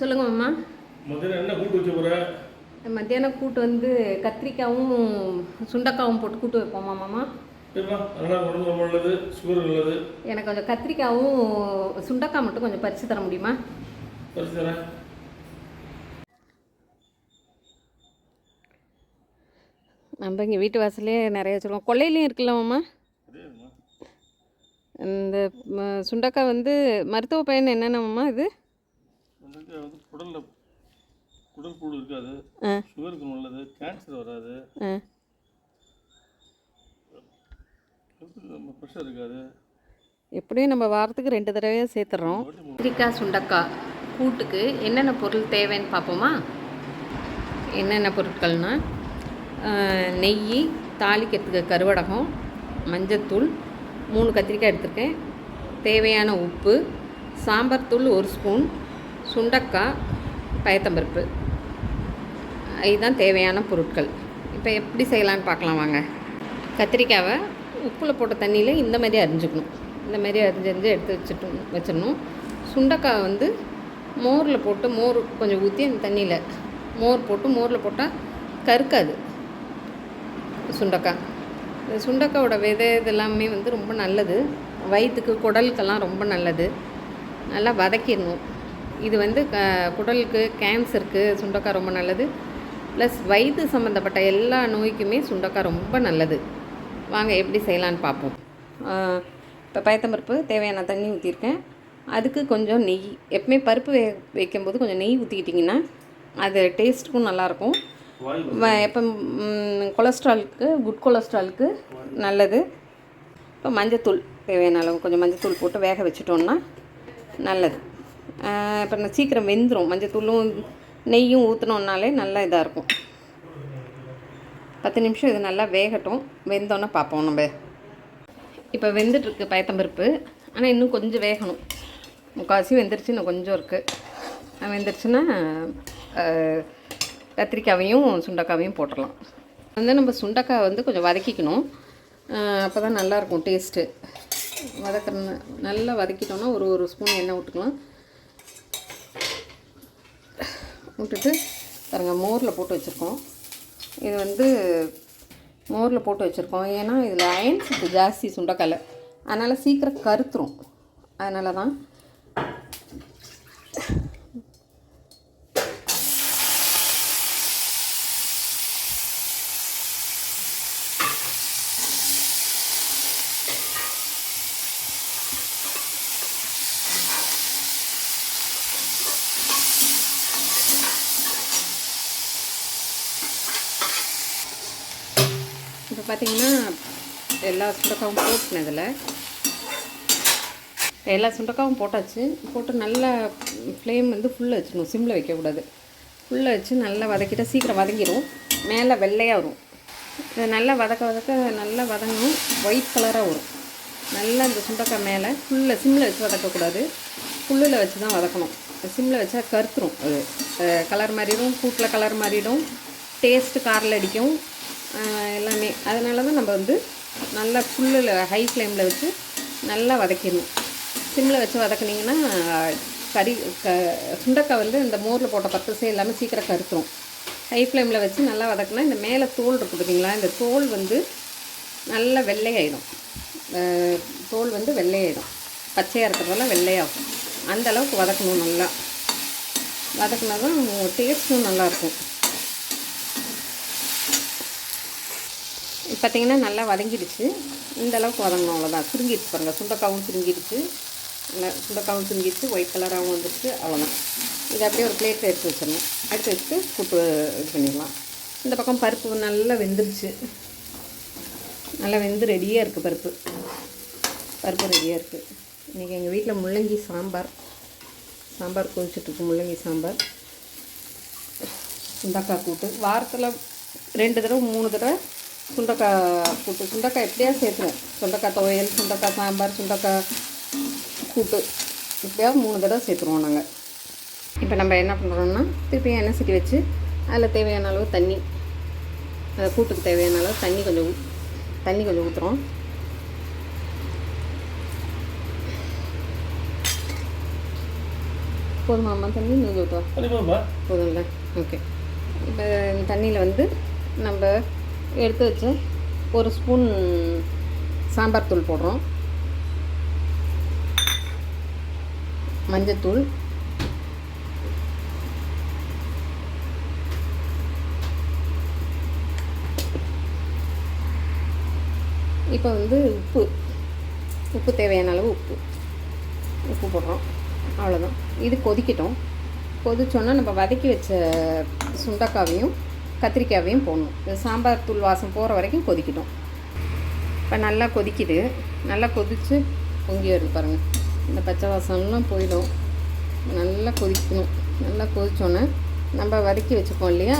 சொல்லுங்க மாமா. மத்தியானம் கூட்டு வந்து கத்திரிக்காவும் சுண்டக்காவும் போட்டு கூட்டு வைப்போமா மாமா? எனக்கு கொஞ்சம் கத்திரிக்காவும் சுண்டக்காய் மட்டும் கொஞ்சம் பறித்து தர முடியுமா? நம்ம இங்கே வீட்டு வாசல்லே நிறைய வச்சுருக்கோம். கொள்ளையிலையும் இருக்குல்ல மாமா? இந்த சுண்டக்காய் வந்து மருத்துவ பயன் என்னென்ன மாமா இது? வந்து குடலில் குடல் புழு இருக்காது. சுகருக்கு நல்லது கேன்சர் வராது. ப்ரெஷர் இருக்காது. எப்படியும் நம்ம வாரத்துக்கு ரெண்டு தடவையாக சேர்த்துறோம். கத்திரிக்காய் சுண்டக்காய் கூட்டுக்கு என்னென்ன பொருள் தேவைன்னு பார்ப்போமா? என்னென்ன பொருட்கள்னால் நெய் தாளிக்கிறதுக்கு கருவடகம் மஞ்சத்தூள் மூணு கத்திரிக்காய் எடுத்திருக்கேன். தேவையான உப்பு சாம்பார் தூள் ஒரு ஸ்பூன் சுண்டக்காய் பயத்தம்பருப்பு. இதுதான் தேவையான பொருட்கள். இப்போ எப்படி செய்யலான்னு பார்க்கலாம் வாங்க. கத்திரிக்காவை உப்பில் போட்ட தண்ணியில் இந்த மாதிரி அரிஞ்சுக்கணும். இந்த மாதிரி அரிஞ்சு அரிஞ்சு எடுத்து வச்சுட்டு வச்சிடணும். சுண்டக்காய் வந்து மோரில் போட்டு மோர் கொஞ்சம் ஊற்றி அந்த தண்ணியில் மோர் போட்டு மோரில் போட்டால் கருக்காது. சுண்டக்காய். இந்த சுண்டக்காயோட விதை இதெல்லாமே வந்து ரொம்ப நல்லது. வயிற்றுக்கு குடலுக்கெல்லாம் ரொம்ப நல்லது. நல்லா வதக்கிடணும். இது வந்து க குடலுக்கு கேன்சருக்கு சுண்டக்காய் ரொம்ப நல்லது. ப்ளஸ் வயிற்று சம்மந்தப்பட்ட எல்லா நோய்க்குமே சுண்டக்காய் ரொம்ப நல்லது. வாங்க எப்படி செய்யலான்னு பார்ப்போம். இப்போ பயத்தம்பருப்பு தேவையான தண்ணி ஊற்றிருக்கேன் அதுக்கு கொஞ்சம் நெய் எப்பவுமே பருப்பு வே வைக்கும்போது கொஞ்சம் நெய் ஊற்றிக்கிட்டிங்கன்னா அது டேஸ்ட்டுக்கும் நல்லாயிருக்கும். வ- எப்போ கொலஸ்ட்ராலுக்கு குட் கொலஸ்ட்ராலுக்கு நல்லது. இப்போ மஞ்சத்தூள் தேவையான அளவு கொஞ்சம் மஞ்சத்தூள் போட்டு வேக வச்சிட்டோன்னா நல்லது. இப்போ நான் சீக்கிரம் வெந்துடும் மஞ்சத்தூளும் நெய்யும் ஊற்றினோன்னாலே நல்லா இதாக இருக்கும். பத்து நிமிஷம் இது நல்லா வேகட்டும். வெந்தோன்னே பார்ப்போம் நம்ம. இப்போ வெந்துட்டுருக்கு பயத்தம்பருப்பு. ஆனால் இன்னும் கொஞ்சம் வேகணும். முக்கால்வாசி வெந்துருச்சு இன்னும் கொஞ்சம் இருக்குது வெந்துருச்சுன்னா கத்திரிக்காவையும் சுண்டக்காவையும் போட்டுடலாம். வந்து நம்ம சுண்டக்காய் வந்து கொஞ்சம் வதக்கிக்கணும். அப்போ தான் நல்லாயிருக்கும் டேஸ்ட்டு. வதக்கிற நல்லா வதக்கிட்டோன்னா ஒரு ஒரு ஸ்பூன் எண்ணெய் விட்டுக்கலாம் விட்டுட்டு பாருங்கள் மோரில் போட்டு வச்சுருக்கோம். இது வந்து மோரில் போட்டு வச்சுருக்கோம். ஏன்னா இதில் அயன் சத்து ஜாஸ்தி சுண்டக்காயில் அதனால் சீக்கிரம் கருத்துரும். அதனால தான் பார்த்தீங்கன்னா எல்லா சுண்டக்காவும் போட்டினதில். எல்லா சுண்டக்காவும் போட்டாச்சு. போட்டு நல்லா ஃப்ளேம் வந்து ஃபுல்லாக வச்சுக்கணும் சிம்மில் வைக்கக்கூடாது. ஃபுல்லாக வச்சு நல்லா வதக்கிட்டால் சீக்கிரம் வதங்கிடும் மேலே வெள்ளையாக வரும். இது நல்லா வதக்க வதக்க நல்லா வதங்கணும். ஒயிட் கலராக வரும். நல்லா இந்த சுண்டக்காய் மேலே ஃபுல்லாக சிம்மில் வச்சு வதக்கக்கூடாது. ஃபுல்லில் வச்சு தான் வதக்கணும். சிம்மில் வச்சா கருத்துரும். அது கலர் மாறிடும். கூட்டில் கலர் மாறிடும். டேஸ்ட்டு காரில் அடிக்கும். எல்லாமே. அதனால தான் நம்ம வந்து நல்லா ஃபுல்லில் ஹை ஃப்ளேமில் வச்சு நல்லா வதக்கிடணும். சிம்மில் வச்சு வதக்குனிங்கன்னா கறி க சுண்டக்காய் வந்து இந்த மோரில் போட்ட பத்தசே எல்லாமே சீக்கிரம் கருத்துரும். ஹை ஃப்ளேமில் வச்சு நல்லா வதக்குனா இந்த மேலே தோல் இருக்குது பார்த்தீங்களா இந்த தோல் வந்து நல்லா வெள்ளையாயிடும். தோல் வந்து வெள்ளையாயிடும். பச்சையாக இருக்கிறதால வெள்ளையாகும். அந்த அளவுக்கு வதக்கணும் நல்லா. வதக்குனா தான் டேஸ்ட்டும் நல்லாயிருக்கும் பார்த்தீங்கன்னா நல்லா வதங்கிடுச்சு. இந்த அளவுக்கு வதங்கணும் அவ்வளோதான் சுருங்கிடுச்சு பாருங்கள் சுண்டக்காவும் சுருங்கிடுச்சு. நல்லா சுண்டக்காவும் சுருங்கிடுச்சு. ஒயிட் கலராகவும் வந்துடுச்சு அவ்வளோதான் இதை அப்படியே ஒரு பிளேட்டில் எடுத்து வச்சிடணும். எடுத்து வச்சு கூட்டு இது பண்ணிடலாம். இந்த பக்கம் பருப்பு நல்லா வெந்துருச்சு. நல்லா வெந்து ரெடியாக இருக்குது பருப்பு. பருப்பு ரெடியாக இருக்குது இன்றைக்கி எங்கள் வீட்டில் முள்ளங்கி சாம்பார். சாம்பார் கொதிச்சிட்ருக்கு முள்ளங்கி சாம்பார். சுண்டக்காய் கூட்டு. வாரத்தில் ரெண்டு தடவை மூணு தடவை சுண்டக்காய் கூட்டு. சுண்டக்காய் எப்படியா சேர்த்துருவோம் சுண்டக்காய் துவையல் சுண்டக்காய் சாம்பார் சுண்டக்காய் கூட்டு. எப்படியாவது மூணு தடவை சேர்த்துருவோம் நாங்கள் இப்போ நம்ம என்ன பண்ணுறோம்னா திருப்பி எண்ணெய் சட்டி வச்சு அதில் தேவையான அளவு தண்ணி அந்த கூட்டுக்கு தேவையான அளவு தண்ணி கொஞ்சம் தண்ணி கொஞ்சம் ஊற்றுறோம் போதுமாம்மா தண்ணி? நூறு ஊற்றுவா கண்டிப்பாப்பா போதும்ல? ஓகே. இப்போ தண்ணியில் வந்து நம்ம எடுத்து வச்ச ஒரு ஸ்பூன் சாம்பார் தூள் போடுறோம். மஞ்சத்தூள். இப்போ வந்து உப்பு. உப்பு தேவையான அளவு உப்பு. உப்பு போடுறோம். அவ்வளோதான் இது கொதிக்கட்டும். கொதிச்சோன்னா நம்ம வதக்கி வச்ச சுண்டக்காவையும் கத்திரிக்காவையும் போடணும். இது சாம்பார் தூள் வாசம் போகிற வரைக்கும் கொதிக்கட்டும். இப்போ நல்லா கொதிக்குது. நல்லா கொதித்து பொங்கி வருது பாருங்கள் இந்த பச்சை வாசம்லாம் போயிடும். நல்லா கொதிக்கணும். நல்லா கொதித்தோன்னே நம்ம வதக்கி வச்சுப்போம் இல்லையா?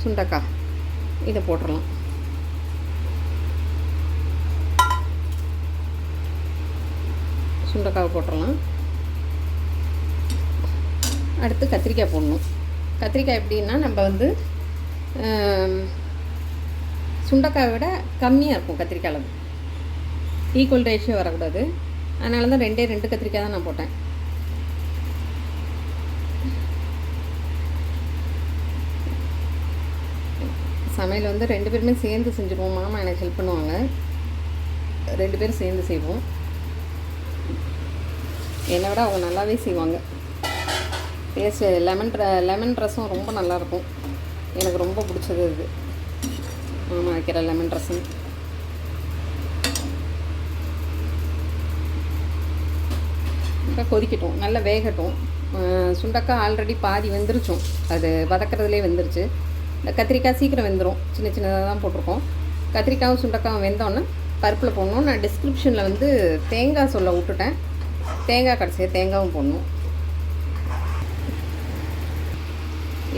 சுண்டக்காய். இதை போட்டுடலாம் சுண்டக்காவை போட்டுடலாம் அடுத்து கத்திரிக்காய் போடணும். கத்திரிக்காய் எப்படின்னா நம்ம வந்து சுண்டக்காயை விட கம்மியாக இருக்கும் கத்திரிக்காய் அளவு. ஈக்குவல் ரேஷியோ வரக்கூடாது. அதனால தான் ரெண்டே ரெண்டு கத்திரிக்காய் தான் நான் போட்டேன். சமையல் வந்து ரெண்டு பேருமே சேர்ந்து செஞ்சுருவோம். மாமா எனக்கு ஹெல்ப் பண்ணுவாங்க. ரெண்டு பேரும் சேர்ந்து செய்வோம். என்னை விட அவங்க நல்லாவே செய்வாங்க. டேஸ்ட்டு லெமன் லெமன் ரசம் ரொம்ப நல்லாயிருக்கும் எனக்கு ரொம்ப பிடிச்சது இது. மாமா வைக்கிற லெமன் ரசம் கொதிக்கட்டும் நல்லா வேகட்டும். சுண்டக்காய் ஆல்ரெடி பாதி வெந்துருச்சும். அது வதக்கிறதுலே வெந்துருச்சு. இந்த கத்திரிக்காய் சீக்கிரம் வெந்துடும் சின்ன சின்னதாக தான் போட்டிருக்கோம். கத்திரிக்காயும் சுண்டக்காயும் வெந்தோன்னே பருப்பில் போடணும். நான் டிஸ்கிரிப்ஷனில் வந்து தேங்காய் சொல்ல விட்டுட்டேன். தேங்காய் கடைசியாக தேங்காயும் போடணும்.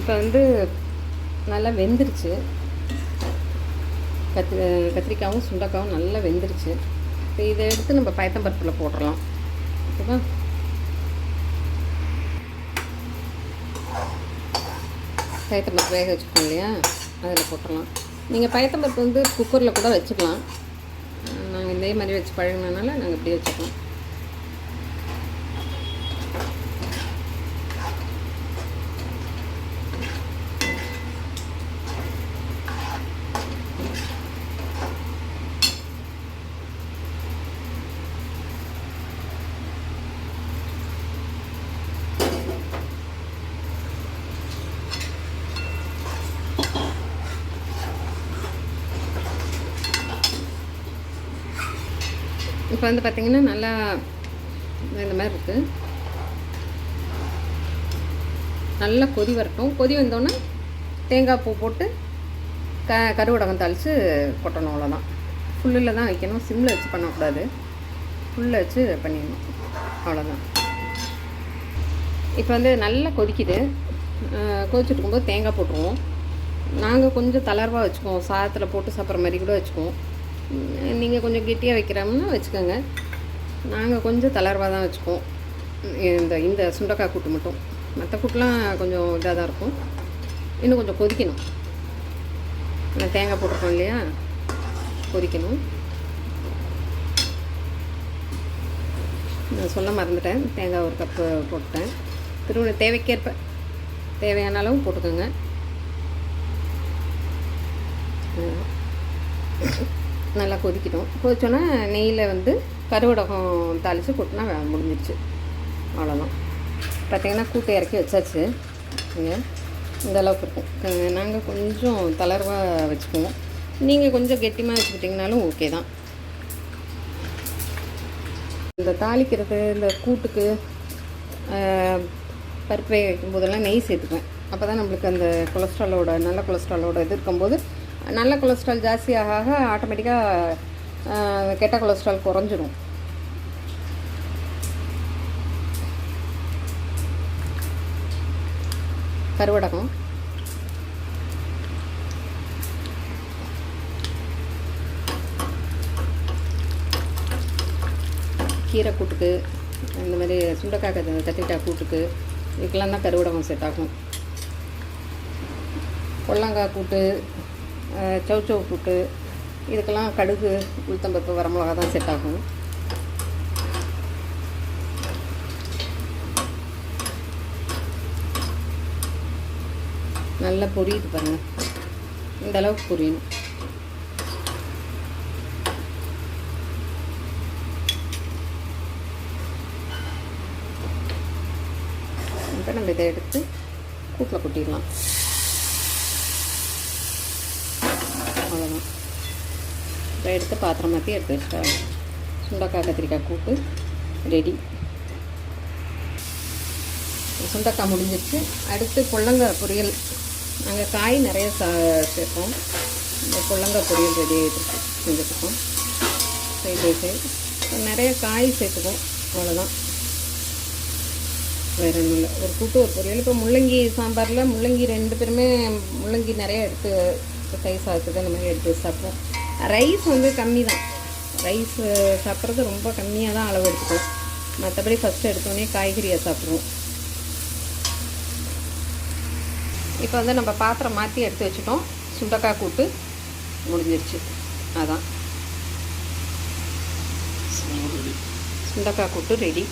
இப்போ வந்து நல்லா வெந்துருச்சு. கத்திரி கத்திரிக்காயும் சுண்டக்காயும் நல்லா வெந்துருச்சு. இப்போ இதை எடுத்து நம்ம பயத்தம்பருப்பில் போட்டுடலாம் ஓகேவா? பயத்தம்பருப்பு வேக வச்சுருக்கோம் இல்லையா? அதில் போட்டுடலாம் நீங்கள் பயத்தம்பருப்பு வந்து குக்கரில் கூட வச்சுக்கலாம். நாங்கள் இதே மாதிரி வச்சு பழகினதுனால நாங்கள் இப்படியே வச்சுக்கலாம். இப்போ வந்து பார்த்திங்கன்னா நல்லா இந்த மாதிரி இருக்குது நல்லா கொதி வரட்டும். கொதி வந்தோன்னே தேங்காய் பூ போட்டு க கருவடகம் தாளித்து கொட்டணும் அவ்வளோதான் ஃபுல்லில் தான் வைக்கணும். சிம்மில் வச்சு பண்ணக்கூடாது. ஃபுல்லில் வச்சு பண்ணிடணும். அவ்வளோதான் இப்போ வந்து நல்லா கொதிக்குது. கொதிச்சுட்டு இருக்கும்போது தேங்காய் போட்டுருவோம். நாங்கள் கொஞ்சம் தளர்வாக வச்சுக்குவோம். சாதத்தில் போட்டு சாப்பிட்ற மாதிரி கூட வச்சுக்குவோம். நீங்கள் கொஞ்சம் கெட்டியாக வைக்கிறோம்னா வச்சுக்கோங்க. நாங்கள் கொஞ்சம் தளர்வாக தான் வச்சுக்குவோம். இந்த இந்த சுண்டக்காய் கூட்டு மட்டும். மற்ற கூட்டுலாம் கொஞ்சம் இதாக தான் இருக்கும். இன்னும் கொஞ்சம் கொதிக்கணும். நான் தேங்காய் போட்டிருக்கோம் இல்லையா? கொதிக்கணும். நான் சொல்ல மறந்துட்டேன். தேங்காய் ஒரு கப்பு போட்டேன் திரும்ப தேவைக்கேற்ப தேவையான அளவு போட்டுக்கோங்க. நல்லா கொதிக்கட்டும். கொதிச்சோன்னா நெய்யில் வந்து கருவடகம் தாளித்து கொட்டினா வே- முடிஞ்சிருச்சு. அவ்வளோதான் பார்த்தீங்கன்னா கூட்டை இறக்கி வச்சாச்சு. இங்கே இந்த அளவுக்கு இருக்கும். நாங்கள் கொஞ்சம் தளர்வாக வச்சுக்குவோம். நீங்கள் கொஞ்சம் கெட்டிமாக வச்சுக்கிட்டிங்கனாலும் ஓகே தான். இந்த தாளிக்கிறது இந்த கூட்டுக்கு பருப்பு வைக்கும் போதெல்லாம் நெய் சேர்த்துக்குவேன். அப்போ தான் நம்மளுக்கு அந்த கொலஸ்ட்ராலோட நல்ல கொலஸ்ட்ராலோட இது இருக்கும்போது நல்ல கொலஸ்ட்ரால் ஜாஸ்தியாக ஆக ஆட்டோமேட்டிக்காக கெட்ட கொலஸ்ட்ரால் குறைஞ்சிரும். கருவடகம். கீரை கூட்டுக்கு இந்த மாதிரி சுண்டைக்காய் கத்தி- கத்திரிக்காய் கூட்டுக்கு இதுக்கெல்லாம் தான் கருவடகம் செட் ஆகும். கொல்லங்காய் கூட்டு சௌச்சௌ புட்டு இதுக்கெல்லாம் கடுகு உளுத்தம்பருப்பு வரமிளகா தான் செட் ஆகும். நல்லா பொரியுது பாருங்கள் இந்த அளவுக்கு பொரியணும். இப்போ நம்ம இதை எடுத்து கூட்டில் கொட்டிடலாம். இப்போ எடுத்து பாத்திரம் மாற்றி எடுத்து வச்சுட்டாங்க. சுண்டக்காய் கத்திரிக்காய் கூட்டு ரெடி சுண்டக்காய் முடிஞ்சிருச்சு. அடுத்து புள்ளங்காய் பொரியல். நாங்கள் காய் நிறைய சா சேர்ப்போம். இந்த புள்ளங்காய் பொரியல் ரெடி ஆகிட்டு செஞ்சுருக்கோம் சைட் பை சைடு நிறைய காய் சேர்த்துக்கோம் அவ்வளோதான் வேறு ஒன்றும் இல்லை. ஒரு கூட்டு ஒரு பொரியல். இப்போ முள்ளங்கி சாம்பாரில் முள்ளங்கி ரெண்டு பேருமே முள்ளங்கி நிறைய எடுத்து சைஸ் ஆகுது அந்த மாதிரி எடுத்து சாப்பிடுவோம். ரைஸ் வந்து கம்மி தான் ரைஸ் சாப்பிட்றது ரொம்ப கம்மியாக தான் அளவு எடுத்துக்கும் மற்றபடி ஃபஸ்ட்டு எடுத்தோடனே காய்கறியை சாப்பிடுவோம். இப்போ வந்து நம்ம பாத்திரம் மாற்றி எடுத்து வச்சுட்டோம். சுண்டக்காய் கூட்டு முடிஞ்சிருச்சு. அதான். சுண்டக்காய் கூட்டு ரெடி